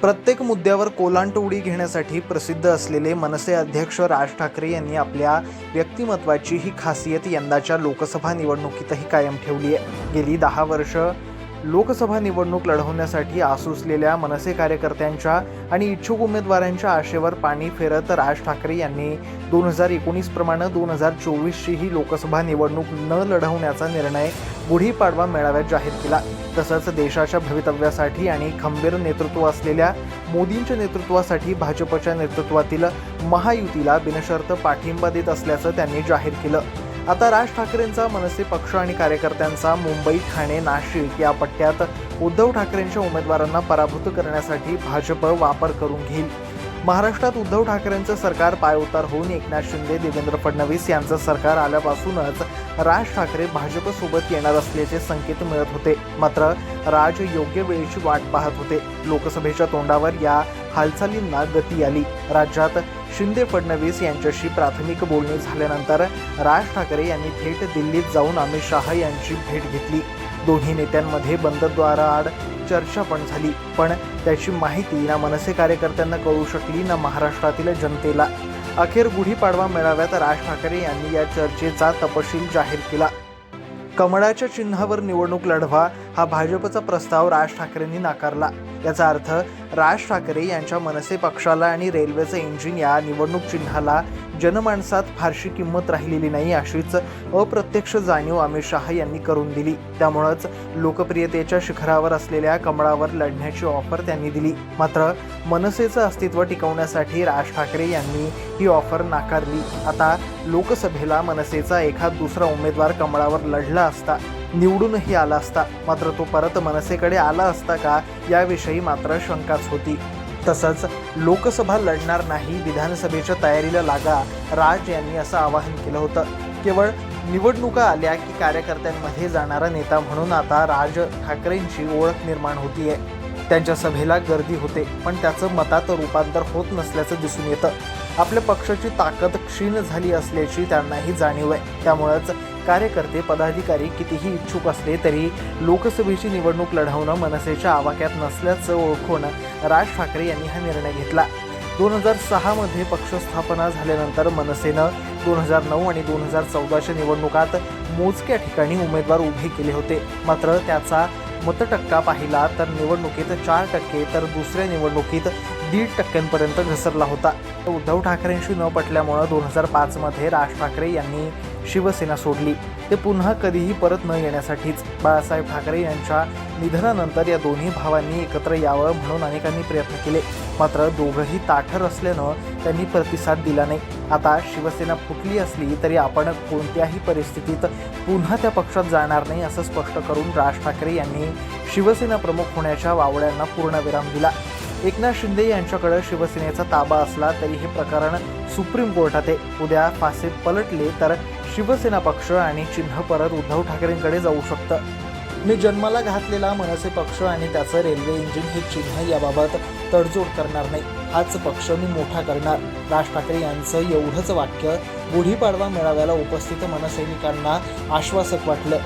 प्रत्येक मुद्द्यावर कोलांट उडी घेण्यासाठी प्रसिद्ध असलेले मनसे अध्यक्ष राज ठाकरे यांनी आपल्या व्यक्तिमत्वाची ही खासियत यंदाच्या लोकसभा निवडणुकीतही कायम ठेवली आहे. गेली दहा वर्ष लोकसभा निवडणूक लढवण्यासाठी आसुसलेल्या मनसे कार्यकर्त्यांच्या आणि इच्छुक उमेदवारांच्या आशेवर पाणी फेरत राज ठाकरे यांनी दोन हजार एकोणीस प्रमाणे दोन हजार चोवीसची ही लोकसभा निवडणूक न लढवण्याचा निर्णय गुढीपाडवा मेळाव्यात जाहीर केला. तसंच देशाच्या भवितव्यासाठी आणि खंबीर नेतृत्व असलेल्या मोदींच्या नेतृत्वासाठी भाजपच्या नेतृत्वातील महायुतीला बिनशर्त पाठिंबा देत असल्याचं त्यांनी जाहीर केलं. आता राज ठाकरेंचा मनसे पक्ष आणि कार्यकर्त्यांचा मुंबई ठाणे नाशिक या पट्ट्यात उद्धव ठाकरेंच्या उमेदवारांना पराभूत करण्यासाठी भाजप वापर करून घेईल. महाराष्ट्रात उद्धव ठाकरेंचं सरकार पायउतार होऊन एकनाथ शिंदे देवेंद्र फडणवीस यांचं सरकार आल्यापासूनच राज ठाकरे भाजपसोबत येणार असल्याचे संकेत मिळत होते. मात्र राज योग्य वेळेची वाट पाहत होते. लोकसभेच्या तोंडावर या हालचालींना गती आली. राज्यात शिंदे फडणवीस यांच्याशी प्राथमिक बोलणी झाल्यानंतर राज ठाकरे यांनी थेट दिल्लीत जाऊन अमित शहा यांची भेट घेतली. दोन्ही नेत्यांमध्ये बंदद्वाराआड चर्चा पण झाली पण त्याची माहिती ना मनसे कार्यकर्त्यांना कळू शकली ना महाराष्ट्रातील जनतेला. अखेर गुढीपाडवा मेळाव्यात राज ठाकरे यांनी या चर्चेचा तपशील जाहीर केला. कमळाच्या चिन्हावर निवडणूक लढवा हा भाजपचा प्रस्ताव राज ठाकरेंनी नाकारला. याचा अर्थ राज ठाकरे यांच्या मनसे पक्षाला आणि रेल्वेचं इंजिन या निवडणूक चिन्हाला जनमानसात फारशी किंमत राहिलेली नाही अशीच अप्रत्यक्ष जाणीव अमित शहा यांनी करून दिली. त्यामुळंच लोकप्रियतेच्या शिखरावर असलेल्या कमळावर लढण्याची ऑफर त्यांनी दिली. मात्र मनसेचं अस्तित्व टिकवण्यासाठी राज ठाकरे यांनी ही ऑफर नाकारली. आता लोकसभेला मनसेचा एखाद दुसरा उमेदवार कमळावर लढला असता निवडूनही आला असता मात्र तो परत मनसेकडे आला असता का याविषयी मात्र शंका शंकाच होती. तसंच लोकसभा लढणार नाही विधानसभेच्या तयारीला लागा राज यांनी असं आवाहन केलं होतं. केवळ निवडणुका आल्या की कार्यकर्त्यांमध्ये जाणारा नेता म्हणून आता राज ठाकरेंची ओळख निर्माण होतीये. त्यांच्या सभेला गर्दी होते पण त्याचं मतात रूपांतर होत नसल्याचं दिसून येतं. आपल्या पक्षाची ताकद क्षीण झाली असल्याची त्यांनाही जाणीव आहे. त्यामुळेच कार्यकर्ते पदाधिकारी कितीही इच्छुक असले तरी लोकसभेची निवडणूक लढवणं मनसेच्या आवाक्यात नसल्याचं ओळखून राज ठाकरे यांनी हा निर्णय घेतला. दोन हजार सहामध्ये पक्ष स्थापना झाल्यानंतर मनसेनं दोन हजार नऊ आणि दोन हजार चौदाच्या निवडणुकात मोजक्या ठिकाणी उमेदवार उभे केले होते. मात्र त्याचा मतटक्का पाहिला तर निवडणुकीत चार टक्के तर दुसऱ्या निवडणुकीत दीड टक्क्यांपर्यंत घसरला होता. उद्धव ठाकरेंशी न पटल्यामुळं दोन हजार पाचमध्ये राज ठाकरे यांनी शिवसेना सोडली. ते पुन्हा कधीही परत न येण्यासाठीच बाळासाहेब ठाकरे यांच्या निधनानंतर या दोन्ही भावांनी एकत्र यावं म्हणून अनेकांनी प्रयत्न केले. मात्र दोघंही ताठर असल्यानं त्यांनी प्रतिसाद दिला नाही. आता शिवसेना फुटली असली तरी आपण कोणत्याही परिस्थितीत पुन्हा त्या पक्षात जाणार नाही असं स्पष्ट करून राज ठाकरे यांनी शिवसेना प्रमुख होण्याच्या वावड्यांना पूर्णविराम दिला. एकनाथ शिंदे यांच्याकडे शिवसेनेचा ताबा असला तरी हे प्रकरण सुप्रीम कोर्टात आहे. उद्या फासे पलटले तर शिवसेना पक्ष आणि चिन्ह परत उद्धव ठाकरेंकडे जाऊ शकतं. मी जन्माला घातलेला मनसे पक्ष आणि त्याचं रेल्वे इंजिन हे चिन्ह याबाबत तडजोड करणार नाही. हाच पक्ष मी मोठा करणार. राज ठाकरे यांचं एवढंच वाक्य गुढीपाडवा मेळाव्याला उपस्थित मनसैनिकांना आश्वासक वाटलं.